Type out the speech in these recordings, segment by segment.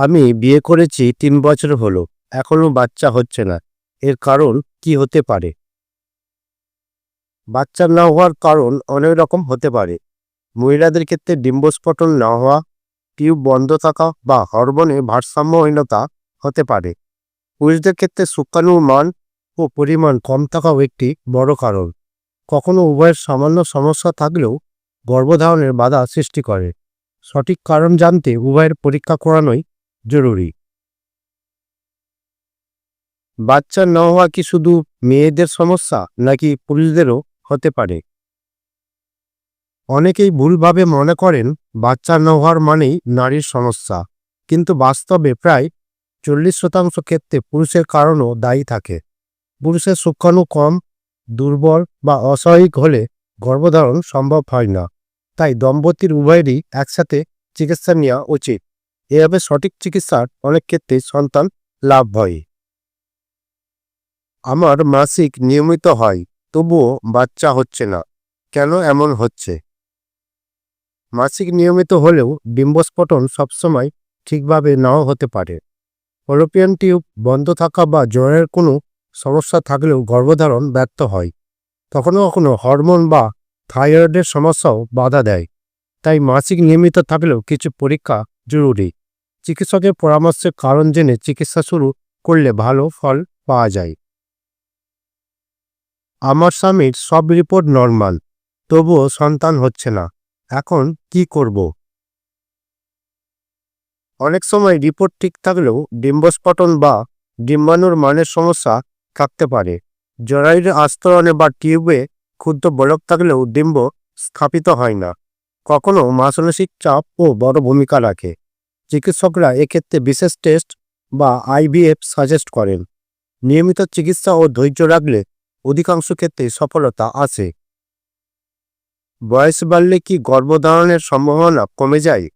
আমি বিয়ে করেছি তিন বছর হলো এখনও বাচ্চা হচ্ছে না। এর কারণ কি হতে পারে? বাচ্চা না হওয়ার কারণ অনেক রকম হতে পারে। মহিলাদের ক্ষেত্রে ডিম্বস্ফোটন না হওয়া, টিউব বন্ধ থাকা বা হরমোনে ভারসাম্যহীনতা হতে পারে। পুরুষদের ক্ষেত্রে শুক্রাণুর মান ও পরিমাণ কম থাকাও একটি বড় কারণ। কখনো উভয়ের সামান্য সমস্যা থাকলেও গর্ভধারণের বাধা সৃষ্টি করে। সঠিক কারণ জানতে উভয়ের পরীক্ষা করানোই জরুরি। বাচ্চা না হওয়া কি শুধু মেয়েদের সমস্যা নাকি পুরুষদেরও হতে পারে? অনেকেই ভুলভাবে মনে করেন বাচ্চা না হওয়ার মানেই নারীর সমস্যা, কিন্তু বাস্তবে প্রায় চল্লিশ শতাংশ ক্ষেত্রে পুরুষের কারণও দায়ী থাকে। পুরুষের শুক্রাণু কম, দুর্বল বা অস্বাভাবিক হলে গর্ভধারণ সম্ভব হয় না, তাই দম্পতির উভয়েরই একসাথে চিকিৎসা নেওয়া উচিত। এভাবে সঠিক চিকিৎসার অনেক ক্ষেত্রে সন্তান লাভ হয়। আমার মাসিক নিয়মিত হয়, তবুও বাচ্চা হচ্ছে না। কেন এমন হচ্ছে? মাসিক নিয়মিত হলেও ডিম্বস্ফোটন সবসময় ঠিকভাবে নাও হতে পারে। ফলোপিয়ান টিউব বন্ধ থাকা বা জ্বরের কোনো সমস্যা থাকলেও গর্ভধারণ ব্যর্থ হয়। কখনো কখনো হরমোন বা থাইরয়েডের সমস্যাও বাধা দেয়। তাই মাসিক নিয়মিত থাকলেও কিছু পরীক্ষা জরুরি। চিকিৎসকের পরামর্শের কারণ জেনে চিকিৎসা শুরু করলে ভালো ফল পাওয়া যায়। আমার স্বামীর সব রিপোর্ট নর্মাল, তবুও সন্তান হচ্ছে না। এখন কি করব? অনেক সময় রিপোর্ট ঠিক থাকলেও ডিম্বস্ফটন বা ডিম্বাণুর মানের সমস্যা থাকতে পারে। জরায়ুর আস্তরণে বা টিউবে ক্ষুদ্র বলক থাকলেও ডিম্ব স্থাপিত হয় না। কখনো মাসনসিক চাপ ও বড় ভূমিকা রাখে। চিকিৎসকরা এক্ষেত্রে বিশেষ টেস্ট বা আইভিএফ সাজেস্ট করেন। নিয়মিত চিকিৎসা ও ধৈর্য রাখলে অধিকাংশ ক্ষেত্রে সফলতা আসে বয়স বাড়লে কি গর্ভধারণের সম্ভাবনা কমে যায়?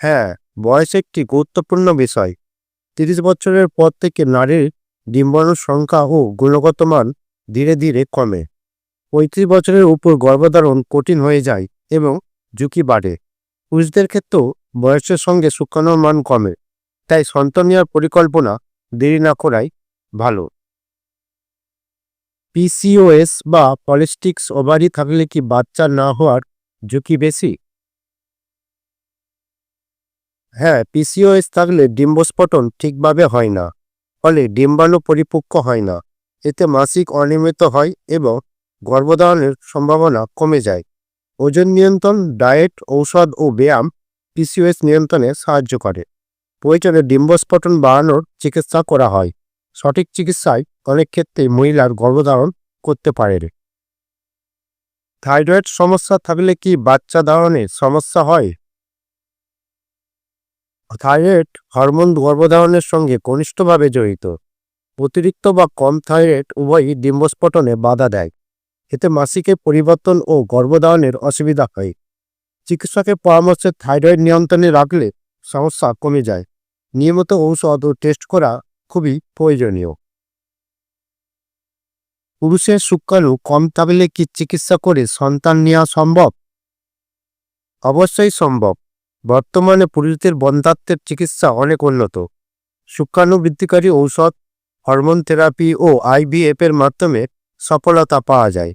হ্যাঁ বয়স একটি গুরুত্বপূর্ণ বিষয়। তিরিশ বছরের পর থেকে নারীর ডিম্বাণুর সংখ্যা ও গুণগত মান ধীরে ধীরে কমে। পঁয়ত্রিশ বছরের উপর গর্ভধারণ কঠিন হয়ে যায় এবং ঝুঁকি বাড়ে। পুরুষদের ক্ষেত্রেও বয়সের সঙ্গে শুক্রাণুর মান কমে, তাই সন্তান নেওয়ার পরিকল্পনা দেরি না করাই ভালো। পিসিওএস বা পলিস্টিক্স ওভারি থাকলে কি বাচ্চা না হওয়ার ঝুঁকি বেশি? হ্যাঁ পিসিওএস থাকলে ডিম্বস্ফোটন ঠিকভাবে হয় না, ফলে ডিম্বাণু পরিপক্ক হয় না, এতে মাসিক অনিয়মিত হয় এবং গর্ভধারণের সম্ভাবনা কমে যায়। ওজন নিয়ন্ত্রণ, ডায়েট, ঔষধ ও ব্যায়াম পিসিওএস নিয়ন্ত্রণে সাহায্য করে। প্রয়োজনে ডিম্বস্ফোটন বাড়ানোর চিকিৎসা করা হয়। সঠিক চিকিৎসায় অনেক ক্ষেত্রে মহিলার গর্ভধারণ করতে পারে। থাইরয়েড সমস্যা থাকলে কি বাচ্চা ধারণে সমস্যা হয়? থাইরয়েড হরমোন গর্ভধারণের সঙ্গে ঘনিষ্ঠভাবে জড়িত। অতিরিক্ত বা কম থাইরয়েড উভয়ই ডিম্বস্ফোটনে বাধা দেয়। এতে মাসিকের পরিবর্তন ও গর্ভধারণের অসুবিধা হয়। চিকিৎসকের পরামর্শে থাইরয়েড নিয়ন্ত্রণে রাখলে সমস্যা কমে যায়। নিয়মিত ঔষধ ও টেস্ট করা খুবই প্রয়োজনীয়। পুরুষের শুক্রাণু কম থাকলে কি চিকিৎসা করে সন্তান নেওয়া সম্ভব? অবশ্যই সম্ভব। বর্তমানে পুরুষদের বন্ধাত্বের চিকিৎসা অনেক উন্নত। শুক্রাণু বৃদ্ধিকারী ঔষধ, হরমোন থেরাপি ও আইভিএফ এর মাধ্যমে সফলতা পাওয়া যায়।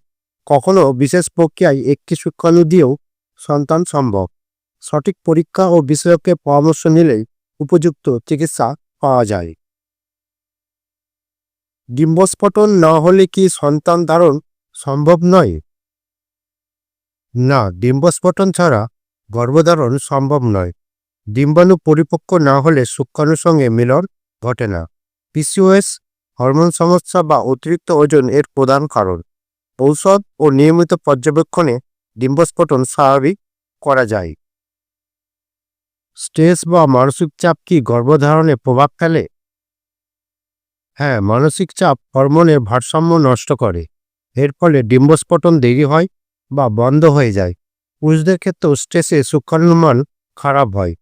কখনো বিশেষ প্রক্রিয়ায় একটি শুক্রাণু দিয়েও সন্তান সম্ভব। সঠিক পরীক্ষা ও বিশেষজ্ঞের পরামর্শ নিলেই উপযুক্ত চিকিৎসা পাওয়া যায়। ডিম্বস্ফোটন না হলে কি সন্তান ধারণ সম্ভব নয়? না, ডিম্বস্ফোটন ছাড়া গর্ভধারণ সম্ভব নয়। ডিম্বাণু পরিপক্ক না হলে শুক্রাণুর সঙ্গে মিলন ঘটে না। পিসিওএস হরমোন সমস্যা বা অতিরিক্ত ওজন এর প্রধান কারণ। ঔষধ ও নিয়মিত পর্যবেক্ষণে ডিম্বস্ফোটন স্বাভাবিক করা যায়। স্ট্রেস বা মানসিক চাপ কি গর্ভধারণে প্রভাব ফেলে? হ্যাঁ মানসিক চাপ হরমোনের ভারসাম্য নষ্ট করে। এর ফলে ডিম্বস্ফোটন দেরি হয় বা বন্ধ হয়ে যায়। পুরুষদের ক্ষেত্রেও স্ট্রেসে শুক্রাণুর মান খারাপ হয়।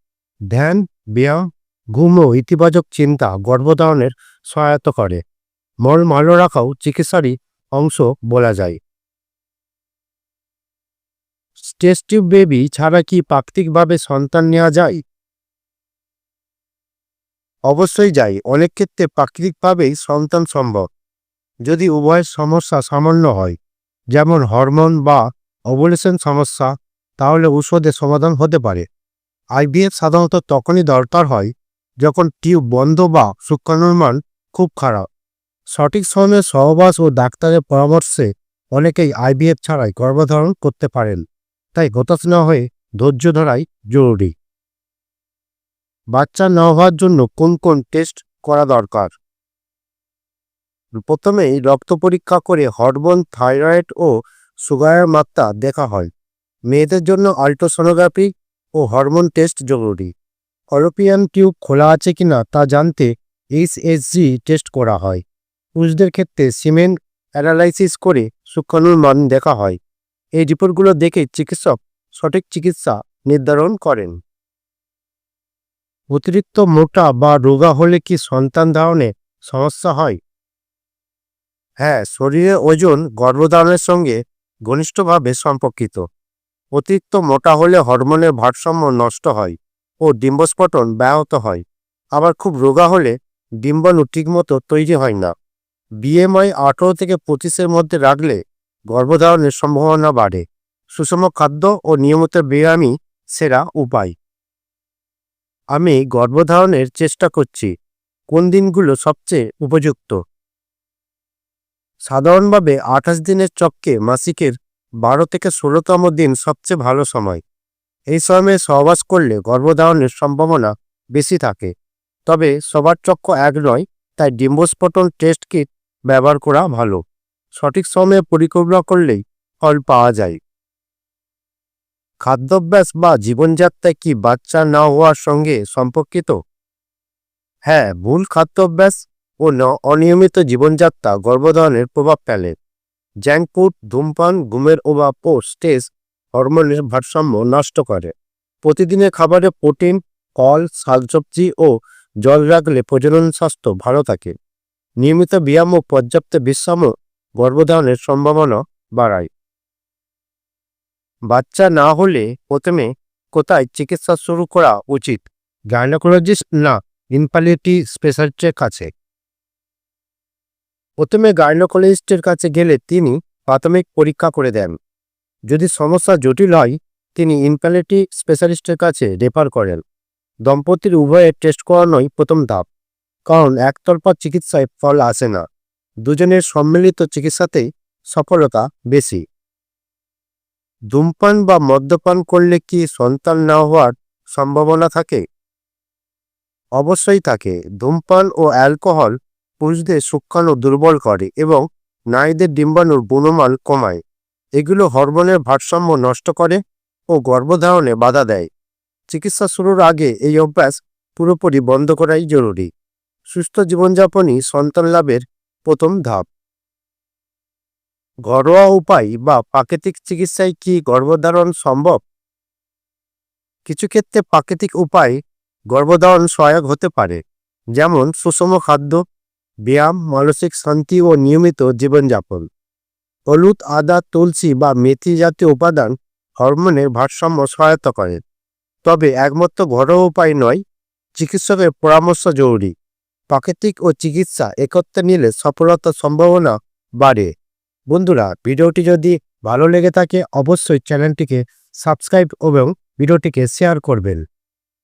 ধ্যান, ব্যায়াম, ঘুম ও ইতিবাচক চিন্তা গর্ভধারণের সহায়তা করে। মন ভালো রাখাও চিকিৎসারই অংশ বলা যায়। স্টেস টিউব বেবি ছাড়া কি প্রাকৃতিকভাবে সন্তান নেওয়া যায়? অবশ্যই যাই অনেক ক্ষেত্রে প্রাকৃতিকভাবেই সন্তান সম্ভব। যদি উভয়ের সমস্যা সামান্য হয়, যেমন হরমোন বা অবলেশন সমস্যা, তাহলে ঔষধে সমাধান হতে পারে। আইভিএফ সাধারণত তখনই দরকার হয় যখন টিউব বন্ধ বা শুক্রাণুর মান খুব খারাপ। সঠিক সময়ে সহবাস ও ডাক্তারের পরামর্শে অনেকেই আইভিএফ ছাড়াই গর্ভধারণ করতে পারেন। তাই হতাশ না হয়ে ধৈর্য ধরাই জরুরি। বাচ্চা না হওয়ার জন্য কোন কোন টেস্ট করা দরকার? প্রথমেই রক্ত পরীক্ষা করে হরমোন, থাইরয়েড ও সুগারের মাত্রা দেখা হয়। মেয়েদের জন্য আল্ট্রাসোনোগ্রাফি ও হরমোন টেস্ট জরুরি। অরোপিয়ান টিউব খোলা আছে কিনা তা জানতে এইচএসজি টেস্ট করা হয়। পুরুষদের ক্ষেত্রে সিমেন্ট অ্যানালাইসিস করে শুক্রাণুর মান দেখা হয়। এই রিপোর্টগুলো দেখে চিকিৎসক সঠিক চিকিৎসা নির্ধারণ করেন। অতিরিক্ত মোটা বা রোগা হলে কি সন্তান ধারণে সমস্যা হয়? হ্যাঁ শরীরের ওজন গর্ভধারণের সঙ্গে ঘনিষ্ঠভাবে সম্পর্কিত। অতিরিক্ত মোটা হলে হরমোনের ভারসাম্য নষ্ট হয় ও ডিম্বস্ফোটন ব্যাহত হয়। আবার খুব রোগা হলে ডিম্বাণু ঠিকমতো তৈরি হয় না। বিএমআই আঠেরো থেকে পঁচিশের মধ্যে রাখলে গর্ভধারণের সম্ভাবনা বাড়ে। সুষম খাদ্য ও নিয়মিত ব্যায়ামই সেরা উপায়। আমি গর্ভধারণের চেষ্টা করছি। কোন দিনগুলো সবচেয়ে উপযুক্ত? সাধারণভাবে আঠাশ দিনের চক্কে মাসিকের বারো থেকে ষোলোতম দিন সবচেয়ে ভালো সময়। এই সময়ে সহবাস করলে গর্ভধারণের সম্ভাবনা বেশি থাকে। তবে সবার চক্র এক নয়, তাই ডিম্বস্ফোটন টেস্ট কিট ব্যবহার করা ভালো। সঠিক সময়ে পরিকল্পনা করলেই ফল পাওয়া যায়। খাদ্যাভ্যাস বা জীবনযাত্রায় কি বাচ্চা না হওয়ার সঙ্গে সম্পর্কিত? হ্যাঁ ভুল খাদ্যাভ্যাস ও অনিয়মিত জীবনযাত্রা গর্ভধারণের প্রভাব ফেলে। জ্যাঙ্ক ফুড ধূমপান, ঘুমের অভাব ও স্ট্রেস হরমোনের ভারসাম্য নষ্ট করে। প্রতিদিনের খাবারে প্রোটিন ফল, শাকসবজি ও জল রাখলে প্রজনন স্বাস্থ্য ভালো থাকে। নিয়মিত ব্যায়াম ও পর্যাপ্ত বিশ্রামও গর্ভধারণের সম্ভাবনা বাড়ায়। বাচ্চা না হলে প্রথমে কোথায় চিকিৎসা শুরু করা উচিত? গাইনোকোলজিস্ট? না ইনফালিটি স্পেশালিস্টের কাছে। প্রথমে গাইনোকোলজিস্টের কাছে গেলে তিনি প্রাথমিক পরীক্ষা করে দেন। যদি সমস্যা জটিল হয়, তিনি ইনফ্যালিটি স্পেশালিস্টের কাছে রেফার করেন। দম্পতির উভয়ের টেস্ট করানোই প্রথম ধাপ, কারণ একতরফা চিকিৎসায় ফল আসে না। দুজনের সম্মিলিত চিকিৎসাতেই সফলতা বেশি। ধূমপান বা মদ্যপান করলে কি সন্তান না হওয়ার সম্ভাবনা থাকে? অবশ্যই থাকে। ধূমপান ও অ্যালকোহল পুরুষদের শুক্রাণু দুর্বল করে এবং নারীদের ডিম্বাণুর গুণমান কমায়। এগুলো হরমোনের ভারসাম্য নষ্ট করে ও গর্ভধারণে বাধা দেয়। চিকিৎসা শুরুর আগে এই অভ্যাস পুরোপুরি বন্ধ করাই জরুরি। সুস্থ জীবনযাপনই সন্তান লাভের প্রথম ধাপ। ঘরোয়া উপায় বা প্রাকৃতিক চিকিৎসায় কি গর্ভধারণ সম্ভব? কিছু ক্ষেত্রে প্রাকৃতিক উপায় গর্ভধারণ সহায়ক হতে পারে, যেমন সুষম খাদ্য, ব্যায়াম, মানসিক শান্তি ও নিয়মিত জীবনযাপন। হলুদ, আদা, তুলসী বা মেথি জাতীয় উপাদান হরমোনের ভারসাম্য সহায়তা করে। তবে একমাত্র ঘরোয়া উপায় নয়, চিকিৎসকের পরামর্শ জরুরি। প্রাকৃতিক ও চিকিৎসা একত্রে নিলে সফলতার সম্ভাবনা বাড়ে। বন্ধুরা, ভিডিওটি যদি ভালো লেগে থাকে, অবশ্যই চ্যানেলটিকে সাবস্ক্রাইব এবং ভিডিওটিকে শেয়ার করবেন।